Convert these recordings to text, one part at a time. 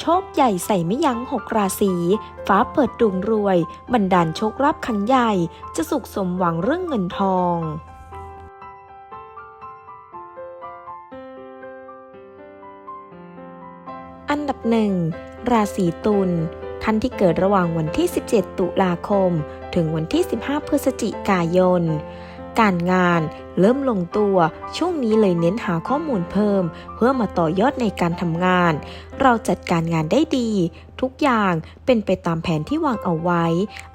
โชคใหญ่ใส่ไม่ยั้งหกราศีฟ้าเปิดดวงรวย บันดาลโชคลาภครั้งใหญ่ จะสุขสมหวังเรื่องเงินทองอันดับหนึ่งราศีตุลท่านที่เกิดระหว่างวันที่ 17 ตุลาคม ถึงวันที่ 15 พฤศจิกายน การงานเริ่มลงตัวช่วงนี้เลยเน้นหาข้อมูลเพิ่ม เพื่อมาต่อยอดในการทำงาน เราจัดการงานได้ดี ทุกอย่างเป็นไปตามแผนที่วางเอาไว้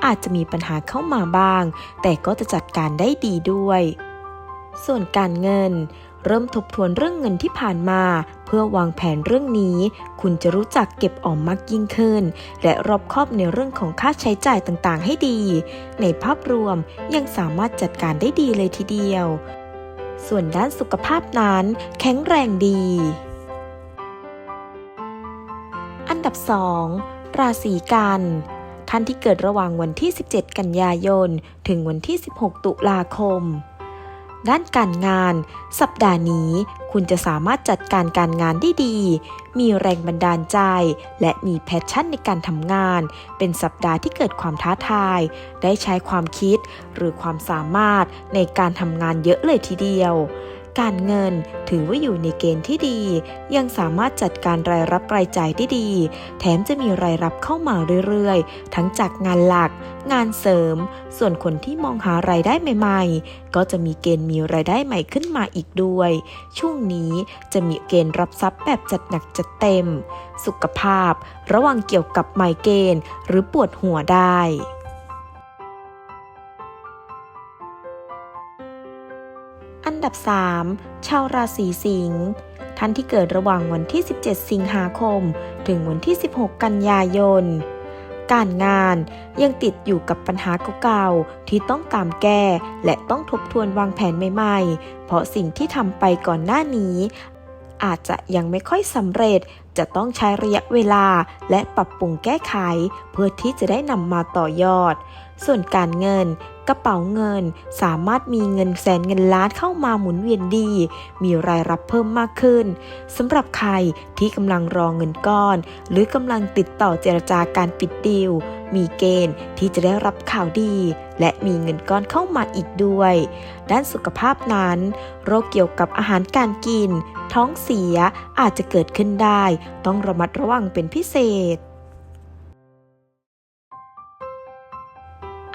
อาจจะมีปัญหาเข้ามาบ้าง แต่ก็จะจัดการได้ดีด้วย ส่วนการเงิน เริ่มทบทวนเรื่องเงินที่ผ่านมา เพื่อวางแผนเรื่องนี้ คุณจะรู้จักเก็บออมมากยิ่งขึ้น และรอบคอบในเรื่องของค่าใช้จ่ายต่างๆ ให้ดี ในภาพรวมยังสามารถจัดการได้ดีเลยทีเดียว ส่วนด้านสุขภาพนั้น แข็งแรงดี อันดับ 2 ราศีกันท่านที่เกิดระหว่างวันที่ 17 กันยายน ถึงวันที่ 16 ตุลาคม ด้านการงาน สัปดาห์นี้คุณจะสามารถจัดการการงานได้ดี มีแรงบันดาลใจ และมีแพชชั่นในการทำงาน เป็นสัปดาห์ที่เกิดความท้าทาย ได้ใช้ความคิดหรือความสามารถในการทำงานเยอะเลยทีเดียว การเงินถือว่าอยู่ในเกณฑ์ที่ดี ยังสามารถจัดการรายรับรายจ่ายได้ดี แถมจะมีรายรับเข้ามาเรื่อยๆ ทั้งจากงานหลัก งานเสริม ส่วนคนที่มองหารายได้ใหม่ ๆ ก็จะมีเกณฑ์มีรายได้ใหม่ขึ้นมาอีกด้วย ช่วงนี้จะมีเกณฑ์รับทรัพย์แบบจัดหนักจัดเต็ม สุขภาพ ระวังเกี่ยวกับไมเกรนหรือปวดหัวได้ อันดับ 3 ชาวราศีสิงห์ท่านที่เกิดระหว่างวันที่ 17 สิงหาคม ถึงวันที่ 16 กันยายน การงานยังติดอยู่กับปัญหาเก่าๆที่ต้องตามแก้และต้องทบทวนวางแผนใหม่ๆ เพราะสิ่งที่ทำไปก่อนหน้านี้ อาจจะยังไม่ค่อยสำเร็จจะต้องใช้ระยะเวลาและปรับปรุงแก้ไข เพื่อที่จะได้นำมาต่อยอด ส่วนการเงิน กระเป๋าเงินสามารถมีเงินแสนเงินล้านเข้ามาหมุนเวียนดี มีรายรับเพิ่มมากขึ้นสำหรับใครที่กำลังรอเงินก้อน หรือกำลังติดต่อเจรจาการปิดดีลมีเกณฑ์ที่จะได้รับข่าวดี และมีเงินก้อนเข้ามาอีกด้วย ด้านสุขภาพนั้น โรคเกี่ยวกับอาหารการกิน ท้องเสียอาจจะเกิดขึ้นได้ ต้องระมัดระวังเป็นพิเศษ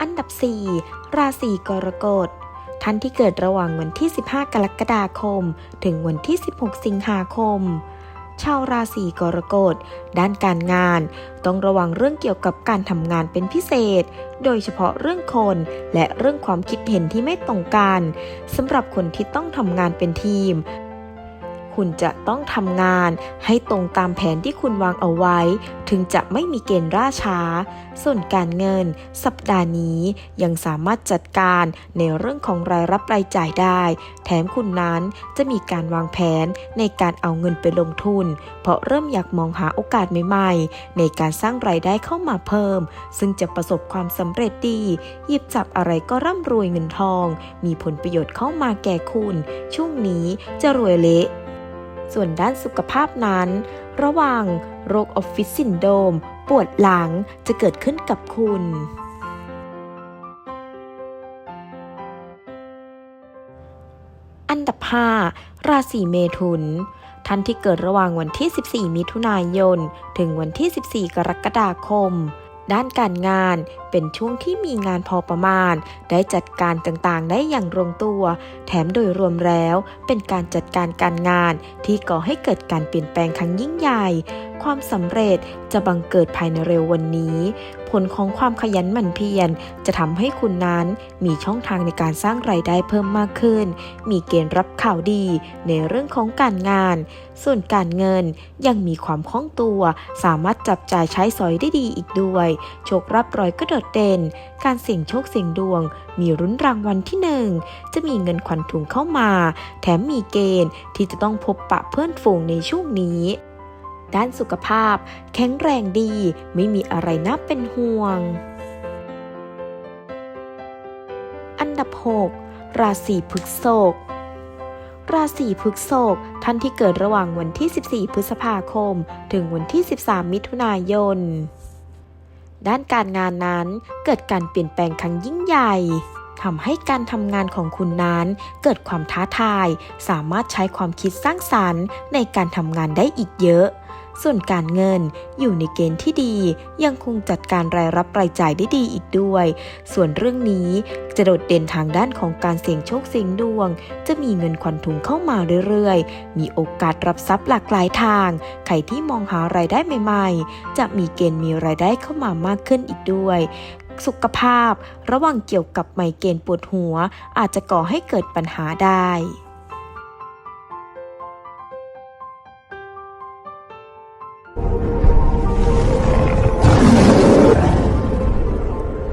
อันดับ 4 ราศีกรกฎท่านที่เกิดระหว่างวันที่ 15 กรกฎาคม ถึงวันที่ 16 สิงหาคม ชาวราศีกรกฎ ด้านการงาน ต้องระวังเรื่องเกี่ยวกับการทำงานเป็นพิเศษ โดยเฉพาะเรื่องคน และเรื่องความคิดเห็นที่ไม่ตรงกันสำหรับคนที่ต้องทำงานเป็นทีม คุณจะต้องทำงานให้ตรงตามแผนที่คุณวางเอาไว้ ถึงจะไม่มีเกณฑ์ล่าช้า ส่วนการเงิน สัปดาห์นี้ยังสามารถจัดการในเรื่องของรายรับรายจ่ายได้ แถมคุณนั้นจะมีการวางแผนในการเอาเงินไปลงทุน เพราะเริ่มอยากมองหาโอกาสใหม่ๆ ในการสร้างรายได้เข้ามาเพิ่ม ซึ่งจะประสบความสำเร็จดี หยิบจับอะไรก็ร่ำรวยเงินทอง มีผลประโยชน์เข้ามาแก่คุณ ช่วงนี้จะรวยเละ ส่วนด้านสุขภาพนั้น ระหว่างโรคออฟฟิศซินโดม ปวดหลังจะเกิดขึ้นกับคุณ อันดับ 5 ราศีเมถุน ท่านที่เกิดระหว่างวันที่ 14 มิถุนายน ถึงวันที่ 14 กรกฎาคม ด้านการงาน เป็นช่วงที่มีงานพอประมาณ ได้จัดการต่างๆ ได้อย่างลงตัว แถมโดยรวมแล้ว เป็นการจัดการการงาน ที่ก่อให้เกิดการเปลี่ยนแปลงครั้งยิ่งใหญ่ ความสำเร็จจะบังเกิดภายในเร็ววันนี้ ผลของความขยันหมั่นเพียร จะทำให้คุณนั้นมีช่องทางในการสร้างรายได้เพิ่มมากขึ้น มีเกณฑ์รับข่าวดีในเรื่องของการงาน ส่วนการเงินยังมีความคล่องตัว สามารถจับจ่ายใช้สอยได้ดีอีกด้วย โชครับรอยก็โดดเด่น การเสี่ยงโชคเสี่ยงดวง มีรุ้นรางวัลที่หนึ่งจะมีเงินขวัญถุงเข้ามา แถมมีเกณฑ์ที่จะต้องพบปะเพื่อนฝูงในช่วงนี้ ด้านสุขภาพ แข็งแรงดี ไม่มีอะไรน่าเป็นห่วง อันดับ 6 ราศีพฤษภราศีพฤษภท่านที่เกิดระหว่างวันที่ 14 พฤษภาคม ถึงวันที่ 13 มิถุนายน ด้านการงานนั้นเกิดการเปลี่ยนแปลงครั้งยิ่งใหญ่ทำให้การทำงานของคุณนั้นเกิดความท้าทาย สามารถใช้ความคิดสร้างสรรค์ในการทำงานได้อีกเยอะ ส่วนการเงินอยู่ในเกณฑ์ที่ดี ยังคงจัดการรายรับรายจ่ายได้ดีอีกด้วย ส่วนเรื่องนี้จะโดดเด่นทางด้านของการเสี่ยงโชคเสี่ยงดวง จะมีเงินขวัญถุงเข้ามาเรื่อยๆ มีโอกาสรับทรัพย์หลากหลายทาง ใครที่มองหารายได้ใหม่ ๆ จะมีเกณฑ์มีรายได้เข้ามามากขึ้นอีกด้วย สุขภาพ ระว่างเกี่ยวกับไมเกรนปวดหัว อาจจะก่อให้เกิดปัญหาได้